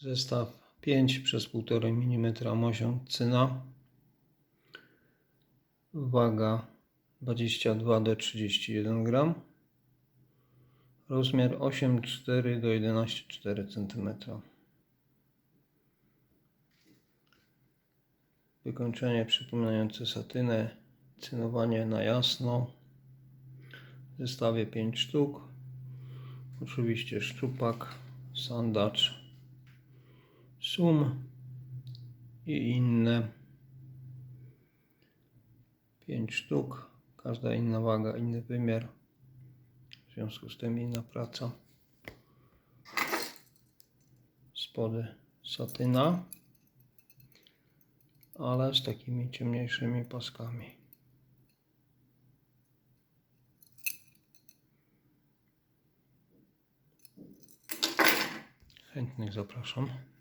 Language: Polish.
Zestaw 5 przez 1,5 mm mosiąc cyna. Waga 22 do 31 gram. Rozmiar 8,4 do 11,4 cm. Wykończenie przypominające satynę. Cynowanie na jasno. W zestawie 5 sztuk. Oczywiście szczupak, sandacz, sum i inne. 5 sztuk. Każda inna waga, inny wymiar. W związku z tym inna praca. Spody satyna, ale z takimi ciemniejszymi paskami. Chętnych zapraszam.